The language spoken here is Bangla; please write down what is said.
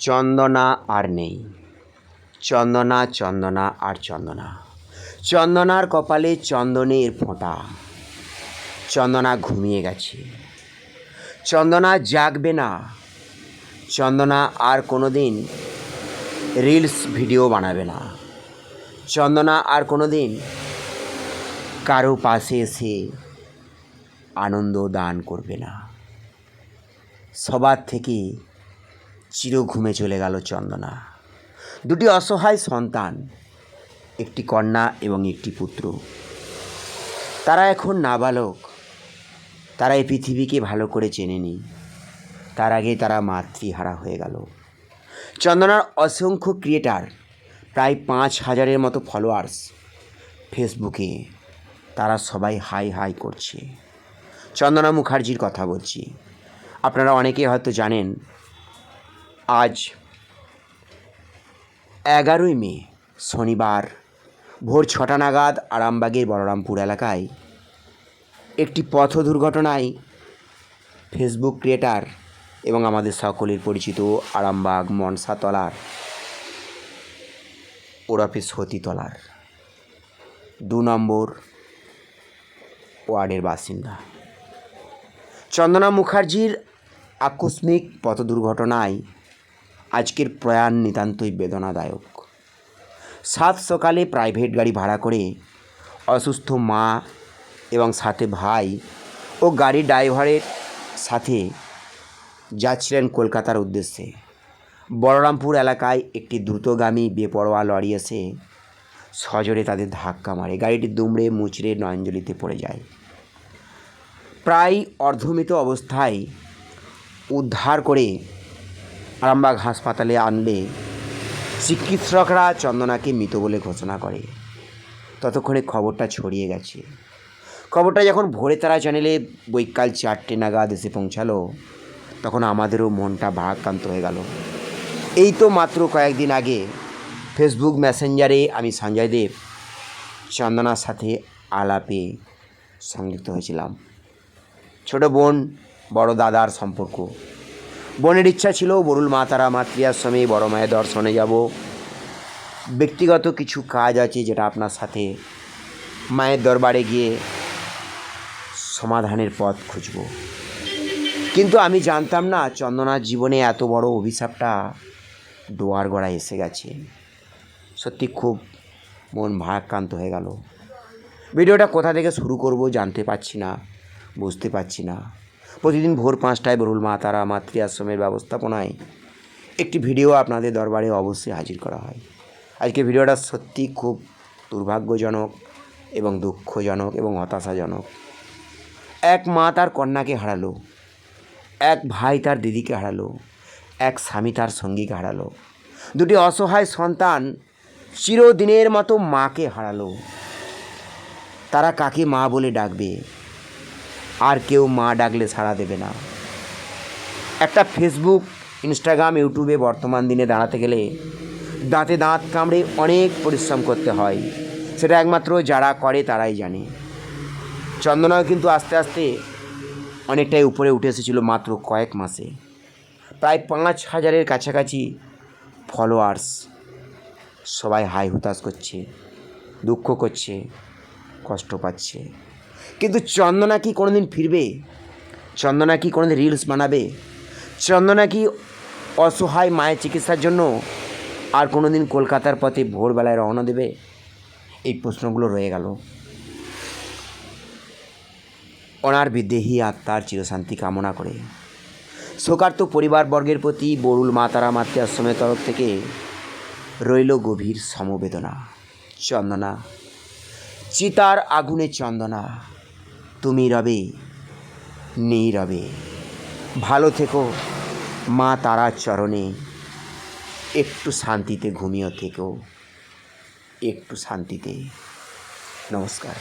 চন্দনা আর নেই। চন্দনা চন্দনা আর চন্দনা। চন্দনার কপালে চন্দনের ফোঁটা। চন্দনা ঘুমিয়ে গেছে। চন্দনা জাগবে না। চন্দনা আর কোনো দিন রিলস ভিডিও বানাবে না। চন্দনা আর কোনো দিন কারও পাশে এসে আনন্দ দান করবে না। সবার থেকে চির ঘুমে চলে গেল চন্দনা। দুটি অসহায় সন্তান, একটি কন্যা এবং একটি পুত্র। তারা এখন নাবালক। তারা এই পৃথিবীকে ভালো করে চেনেনি। তার আগে তারা মাতৃহারা হয়ে গেল। চন্দনার অসংখ্য ক্রিয়েটার প্রায় পাঁচ হাজারের মতো ফলোয়ার্স ফেসবুকে তারা সবাই হাই হাই করছে। চন্দনা মুখার্জির কথা বলছি। আপনারা অনেকে হয়তো জানেন আজ এগারোই মে, শনিবার, ভোর ছটা নাগাদ আরামবাগের বলরামপুর এলাকায় একটি পথ দুর্ঘটনায় ফেসবুক ক্রিয়েটার এবং আমাদের সকলের পরিচিত আরামবাগ মনসাতলার ওরফে সতীতলার দু নম্বর ওয়ার্ডের বাসিন্দা। চন্দনা মুখার্জির আকস্মিক পথ দুর্ঘটনায় আজকের প্রয়াণ নিতান্তই বেদনাদায়ক। সাত সকালে প্রাইভেট গাড়ি ভাড়া করে অসুস্থ মা এবং সাথে ভাই ও গাড়ি ড্রাইভারের সাথে যাচ্ছিলেন কলকাতার উদ্দেশ্যে। বলরামপুর এলাকায় একটি দ্রুতগামী বেপরোয়া লরি এসে সজোরে তাদের ধাক্কা মারে। গাড়িটি দুমড়ে মুচড়ে নয়নজলিতে পড়ে যায়। প্রায় অর্ধমিত অবস্থায় উদ্ধার করে আরামবাগ হাসপাতালে আনলে চিকিৎসকরা চন্দনাকে মৃত বলে ঘোষণা করে। ততক্ষণে খবরটা ছড়িয়ে গেছে। খবরটা যখন ভোরে তারা চ্যানেলে বৈকাল চারটে নাগাদ এসে পৌঁছালো, তখন আমাদেরও মনটা ভারাক্রান্ত হয়ে গেল। এই তো মাত্র কয়েকদিন আগে ফেসবুক মেসেঞ্জারে আমি সঞ্জয় দেব চন্দনার সাথে আলাপে সংযুক্ত হয়েছিলাম। ছোট বোন, বড় দাদার সম্পর্ক। বোনের ইচ্ছা ছিল, বরুল মা তারা মাতৃআশ্রমে বড় মায়ের দর্শনে যাব। ব্যক্তিগত কিছু কাজ আছে যেটা আপনার সাথে মায়ের দরবারে গিয়ে সমাধানের পথ খুঁজব। কিন্তু আমি জানতাম না, চন্দনার জীবনে এত বড় অভিশাপটা দোয়ার গড়ায় এসে গেছে। সত্যি খুব মন ভারাক্রান্ত হয়ে গেল। ভিডিওটা কোথা থেকে শুরু করব জানতে পারছি না, বুঝতে পারছি না। প্রতিদিন ভোর পাঁচটায় বরুল মা তারা মাতৃ আশ্রমের ব্যবস্থাপনায় একটি ভিডিও আপনাদের দরবারে অবশ্যই হাজির করা হয়। আজকে ভিডিওটা সত্যি খুব দুর্ভাগ্যজনক এবং দুঃখজনক এবং হতাশাজনক। এক মা তার কন্যাকে হারালো, এক ভাই তার দিদিকে হারালো, এক স্বামী তার সঙ্গীকে হারালো, দুটি অসহায় সন্তান চিরদিনের মতো মাকে হারালো। তারা কাকে মা বলে ডাকবে? আর কেউ মা ডাকলে সাড়া দেবে না। একটা ফেসবুক ইনস্টাগ্রাম ইউটিউবে বর্তমান দিনে দাঁড়াতে গেলে দাঁতে দাঁত কামড়ে অনেক পরিশ্রম করতে হয়। সেটা একমাত্র যারা করে তারাই জানে। চন্দনাও কিন্তু আস্তে আস্তে অনেকটাই উপরে উঠে এসেছিল মাত্র কয়েক মাসে। প্রায় পাঁচ হাজারের কাছাকাছি ফলোয়ার্স সবাই হাই হুতাশ করছে, দুঃখ করছে, কষ্ট পাচ্ছে। কিন্তু চন্দনা কি কোনো দিন ফিরবে? চন্দনা কি কোনো দিন রিলস বানাবে? চন্দনা কি অসহায় মায়ের চিকিৎসার জন্য আর কোনো দিন কলকাতার পথে ভোরবেলায় রওনা দেবে? এই প্রশ্নগুলো রয়ে গেল। ওনার বিদেহী আত্মার চিরশান্তি কামনা করে। শোকার্ত পরিবারবর্গের প্রতি বরুল মাতারা মাতৃ আশ্রমের তরফ থেকে রইল গভীর সমবেদনা। চন্দনা, চিতার আগুনে চন্দনা। তুমি রবে, নেই রবে। ভালো থেকো, মা তারার চরণে। একটু শান্তিতে ঘুমিয়ে থেকো। একটু শান্তিতে। নমস্কার।